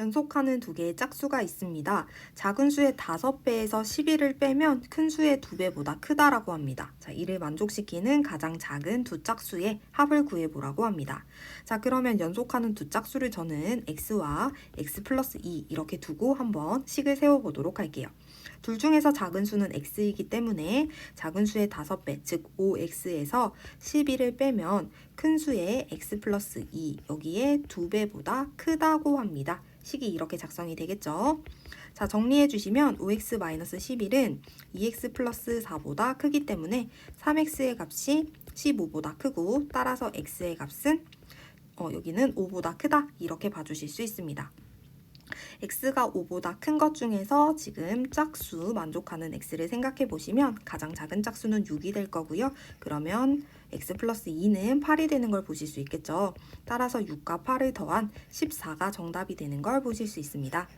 연속하는 두 개의 짝수가 있습니다. 작은 수의 5배에서 11을 빼면 큰 수의 2배보다 크다라고 합니다. 자, 이를 만족시키는 가장 작은 두 짝수의 합을 구해보라고 합니다. 자, 그러면 연속하는 두 짝수를 저는 x와 x 플러스 2 이렇게 두고 한번 식을 세워보도록 할게요. 둘 중에서 작은 수는 x이기 때문에 작은 수의 5배, 즉 5x에서 11을 빼면 큰 수의 x 플러스 2 여기에 2배보다 크다고 합니다. 식이 이렇게 작성이 되겠죠. 자, 정리해 주시면 5x-11은 2x 플러스 4보다 크기 때문에 3x의 값이 15보다 크고 따라서 x의 값은 어, 여기는 5보다 크다 이렇게 봐주실 수 있습니다. X가 5보다 큰 것 중에서 지금 짝수 만족하는 x를 생각해 보시면 가장 작은 짝수는 6이 될 거고요. 그러면 x 플러스 2는 8이 되는 걸 보실 수 있겠죠. 따라서 6과 8을 더한 14가 정답이 되는 걸 보실 수 있습니다.